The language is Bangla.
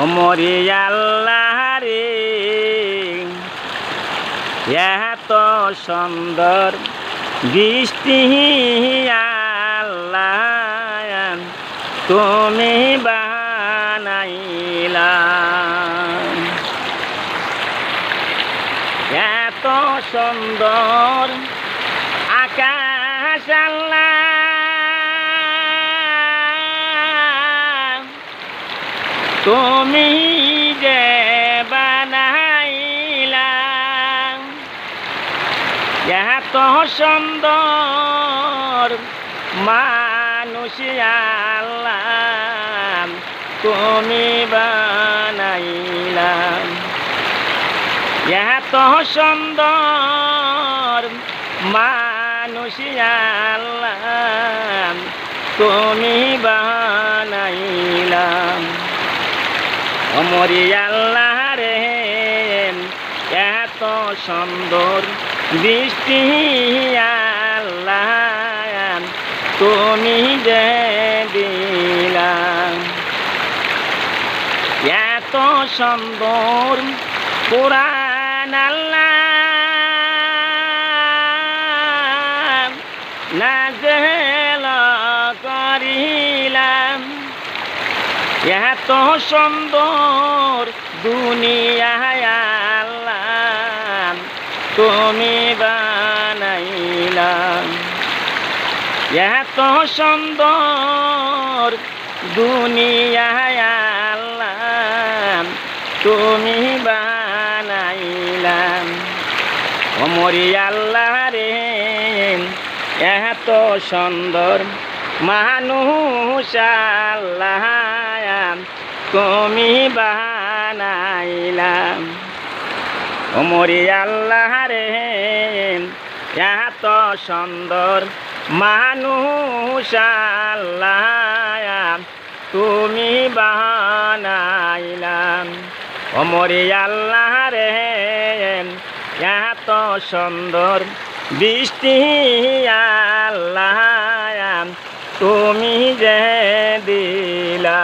ওমরি আল্লাহ রে এত সুন্দর বৃষ্টি আল্লাহ তুমি বানাইলা। এত সুন্দর আকাশ আল্লাহ তুমি যে বানাইলা এত সুন্দর মানুষ আল্লাহ, তুমি বানাইলা। এত সুন্দর মানুষ আল্লাহ, তুমি বানাইলাম অমরি আল্লাহ রে এত সুন্দর বৃষ্টি আল্লাহ তুমি যে দিলাম এত সুন্দর কোরআন আল্লাহ নাজেল করিলাম এত সুন্দর দুনিয়া আল্লাহ তুমি বানাইলাম এত সুন্দর দুনিয়া তুমি বানাইলাম অমরি আল্লাহ রে, এত সুন্দর মানুষ আল্লাহ তুমি বানাইলাম ওমরি আল্লাহ রে এত সুন্দর। মানুষ তুমি বানাইলাম ওমরি আল্লাহ রে এত সুন্দর। বৃষ্টি তুমি যে দিলা